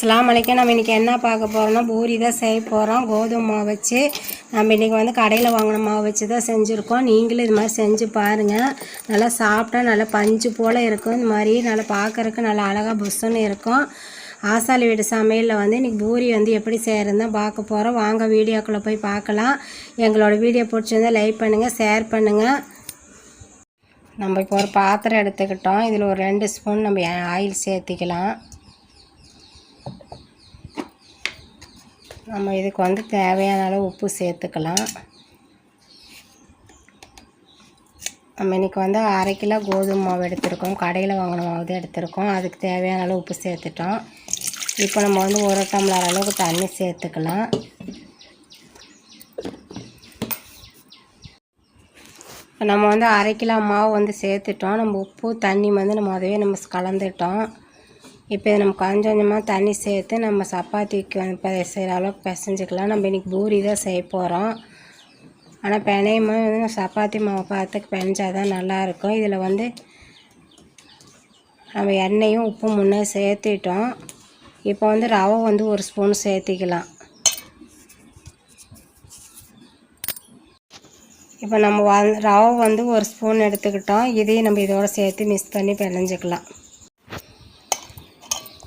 அஸ்லாம் வலைக்கும் நம்ம இன்றைக்கி என்ன பார்க்க போகிறோம்னா பூரி தான் செய்ய போகிறோம் கோதுமை மாவு வச்சு நம்ம இன்றைக்கி வந்து கடையில் வாங்கின மாவு வச்சு தான் செஞ்சுருக்கோம். நீங்களும் இது மாதிரி செஞ்சு பாருங்கள் நல்லா சாப்பிட்டா நல்லா பஞ்சு போல் இருக்கும். இந்த மாதிரி நல்லா பார்க்குறக்கு நல்லா அழகாக புஷ்ஷுன்னு இருக்கும். ஆசாலி வீடு சமையலில் வந்து இன்றைக்கி பூரி வந்து எப்படி செய்கிறதுன்னு பார்க்க போகிறோம் வாங்க வீடியோக்குள்ளே போய் பார்க்கலாம். எங்களோட வீடியோ பிடிச்சிருந்தா லைக் பண்ணுங்கள் ஷேர் பண்ணுங்கள் நம்ம இப்போ ஒரு பாத்திரம் எடுத்துக்கிட்டோம். இதில் ஒரு ரெண்டு ஸ்பூன் நம்ம ஆயில் சேர்த்திக்கலாம். நம்ம இதுக்கு வந்து தேவையான அளவு உப்பு சேர்த்துக்கலாம். நம்ம இன்றைக்கி வந்து அரை கிலோ கோதுமை மாவு எடுத்திருக்கோம். கடையில் வாங்கின மாவு தான் எடுத்திருக்கோம். அதுக்கு தேவையான அளவு உப்பு சேர்த்துட்டோம். இப்போ நம்ம வந்து ஒரு டம்ளர் அளவுக்கு தண்ணி சேர்த்துக்கலாம். நம்ம வந்து அரை கிலோ மாவு வந்து சேர்த்துட்டோம். நம்ம உப்பு தண்ணி வந்து நம்ம அதுவே நம்ம கலந்துட்டோம். இப்போ இதை நம்ம கொஞ்சம் கொஞ்சமாக தண்ணி சேர்த்து நம்ம சப்பாத்திக்கு வந்து செய்கிற அளவுக்கு பிசைஞ்சிக்கலாம். நம்ம இன்றைக்கி பூரி தான் செய்ய போகிறோம் ஆனால் பிணையும் போது வந்து சப்பாத்தி மாவு பார்த்துக்கு பிணைஞ்சால் தான் நல்லாயிருக்கும் இதில் வந்து நம்ம எண்ணெயும் உப்பும் முன்னே சேர்த்துட்டோம். இப்போ வந்து ரவை வந்து ஒரு ஸ்பூன் சேர்த்திக்கலாம். இப்போ நம்ம வ ரவை வந்து ஒரு ஸ்பூன் எடுத்துக்கிட்டோம். இதையும் நம்ம இதோட சேர்த்து மிக்ஸ் பண்ணி பிணைஞ்சிக்கலாம்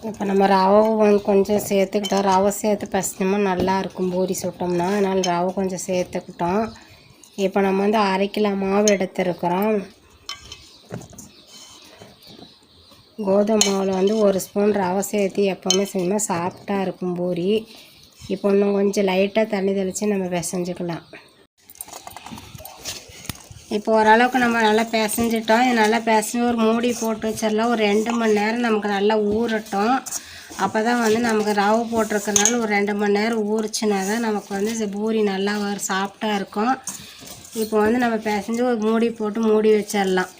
இப்போ நம்ம ரவை வந்து கொஞ்சம் சேர்த்துக்கிட்டோம். ரவை சேர்த்து பசினோம்னா நல்லா இருக்கும் பூரி சுட்டோம்னா. அதனால் ரவை கொஞ்சம் சேர்த்துக்கிட்டோம். இப்போ நம்ம வந்து அரை கிலோ மாவு எடுத்துருக்குறோம். கோதுமை மாவில் வந்து ஒரு ஸ்பூன் ரவை சேர்த்து எப்போவுமே செஞ்சோம்னா சாஃப்டாக இருக்கும் பூரி. இப்போ இன்னும் கொஞ்சம் லைட்டாக தண்ணி தெளித்து நம்ம பிசைஞ்சுக்கலாம். இப்போ ஓரளவுக்கு நம்ம நல்லா பிசைஞ்சிட்டோம். இது நல்லா பிசைஞ்சு ஒரு மூடி போட்டு வச்சிடலாம். ஒரு ரெண்டு மணி நேரம் நமக்கு நல்லா ஊறட்டும். அப்போ தான் வந்து நமக்கு ரவை போட்டிருக்கறனால ஒரு ரெண்டு மணி நேரம் ஊறிச்சுனா தான் நமக்கு வந்து இந்த பூரி நல்லா வரும் சாஃப்டாக இருக்கும். இப்போ வந்து நம்ம பிசைஞ்சு ஒரு மூடி போட்டு மூடி வச்சிடலாம்.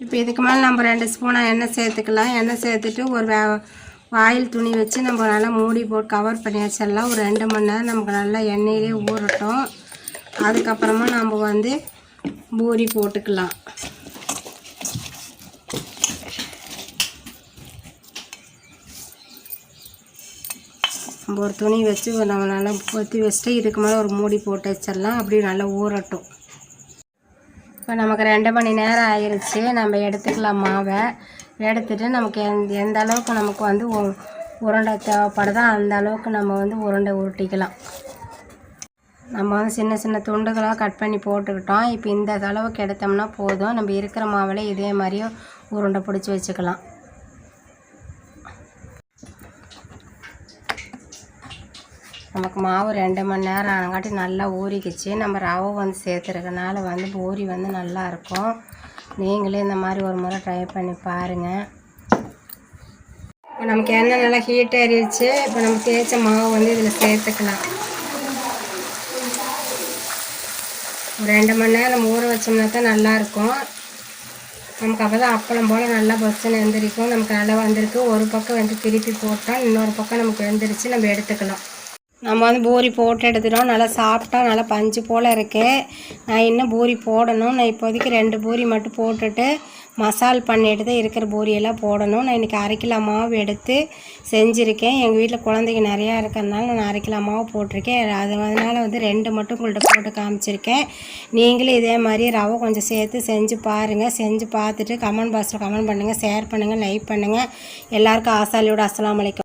இப்போ இதுக்கு மேலே நம்ம ரெண்டு ஸ்பூனாக எண்ணெய் சேர்த்துக்கலாம். எண்ணெய் சேர்த்துட்டு ஒரு வே வாயில் துணி வச்சு நம்ம நல்லா மூடி போட்டு கவர் பண்ணி வச்சிடலாம். ஒரு ரெண்டு மணி நேரம் நமக்கு நல்லா எண்ணெயிலே ஊறட்டும். அதுக்கப்புறமா நம்ம வந்து பூரி போட்டுக்கலாம். நம்ம ஒரு துணி வச்சு நம்ம நல்லா பொத்தி வச்சுட்டு இதுக்கு மேலே ஒரு மூடி போட்டு வச்சிடலாம். அப்படி நல்லா ஊறட்டும். இப்போ நமக்கு ரெண்டு மணி நேரம் ஆயிடுச்சு நம்ம எடுத்துக்கலாம் மாவை. எடுத்துகிட்டு நமக்கு எந்த எந்த அளவுக்கு நமக்கு வந்து உருண்டை தேவைப்படுதோ அந்த அளவுக்கு நம்ம வந்து உருண்டை உருட்டிக்கலாம் நம்ம வந்து சின்ன சின்ன துண்டுகளாக கட் பண்ணி போட்டுக்கிட்டோம். இப்போ இந்த அளவுக்கு எடுத்தோம்னா போதும். நம்ம இருக்கிற மாவில் இதே மாதிரியும் உருண்டை பிடிச்சி வச்சுக்கலாம். நமக்கு மாவு ரெண்டு மணி நேரம் ஆனங்காட்டி நல்லா ஊறிக்கிச்சு. நம்ம ரவை வந்து சேர்த்துருக்கனால வந்து பூரி வந்து நல்லாயிருக்கும் நீங்களே இந்த மாதிரி ஒரு முறை ட்ரை பண்ணி பாருங்கள் நமக்கு எண்ணெய் நல்லா ஹீட் ஏறிடுச்சு இப்போ நம்ம தேய்ச்ச மாவு வந்து இதில் சேர்த்துக்கலாம். ஒரு ரெண்டு மணி நேரம் ஊற வச்சோம்னா தான் நல்லாயிருக்கும். நமக்கு அப்போ தான் அப்பளம் போல் நல்லா பஸ்ஸுன்னு எழுந்திரிக்கும் நமக்கு நல்லா வந்திருக்கு. ஒரு பக்கம் வந்து திருப்பி போட்டால் இன்னொரு பக்கம் நமக்கு எழுந்திரிச்சு நம்ம எடுத்துக்கலாம். நம்ம வந்து பூரி போட்டு எடுத்துட்டோம். நல்லா சாப்பிட்டா நல்லா பஞ்சு போல் இருக்குது நான் இன்னும் பூரி போடணும். நான் இப்போதைக்கு ரெண்டு பூரி மட்டும் போட்டுட்டு மசால் பண்ணிட்டு தான் இருக்கிற பூரியெல்லாம் போடணும். நான் இன்றைக்கி அரை கிலோ மாவு எடுத்து செஞ்சுருக்கேன். எங்கள் வீட்டில் குழந்தைங்க நிறையா இருக்கிறதுனால நான் அரை கிலோ மாவு போட்டிருக்கேன். அது அதனால் வந்து ரெண்டு மட்டும் உங்கள்கிட்ட போட்டு காமிச்சிருக்கேன். நீங்களும் இதே மாதிரி ரவை கொஞ்சம் சேர்த்து செஞ்சு பாருங்கள் செஞ்சு பார்த்துட்டு கமெண்ட் பாக்ஸில் கமெண்ட் பண்ணுங்கள் ஷேர் பண்ணுங்கள் லைக் பண்ணுங்கள் எல்லாருக்கும் ஆசாலியோட அஸ்லாம் வலைக்கம்